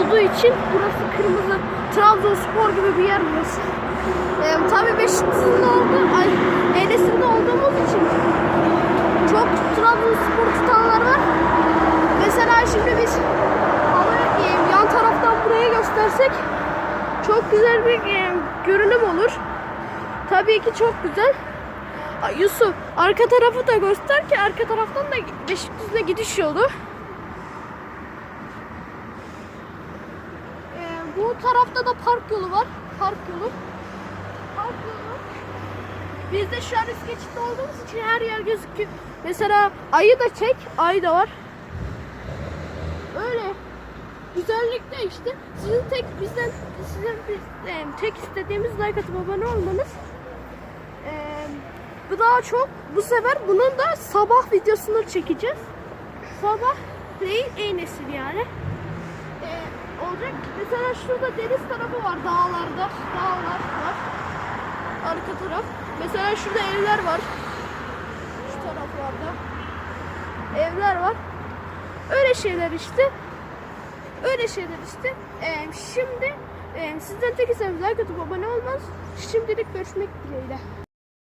için burası kırmızı. Trabzonspor gibi bir yer burası. Ee, tabii Beşiktaş'ın olduğu, ay, Enes'in olduğumuz için çok Trabzonspor tutanlar var. Mesela şimdi biz e, yan taraftan buraya göstersek çok güzel bir e, görünüm olur. Tabii ki çok güzel. Ay, Yusuf arka tarafı da göster ki arka taraftan da Beşiktaş'a gidiş yolu. Ee, bu tarafta da park yolu var. Park yolu. Park yolu. Biz de şu an üst geçitte olduğumuz için her yer gözüküyor. Mesela ayı da çek. Ay da var. Öyle. Güzellik de işte. Sizin tek bizden sizin biz- e, tek istediğimiz like atıp abone olmanız. E, bu daha çok bu sefer bunun da sabah videosunu çekeceğiz. Sabah değil en yani. Olacak. Mesela şurada deniz tarafı var dağlarda. Dağlar var. Arka taraf. Mesela şurada evler var. Şu taraflarda. Evler var. Öyle şeyler işte. Öyle şeyler işte. Ee, şimdi e, sizden tek isteğim like atıp abone olmanız. Şimdilik görüşmek dileğiyle.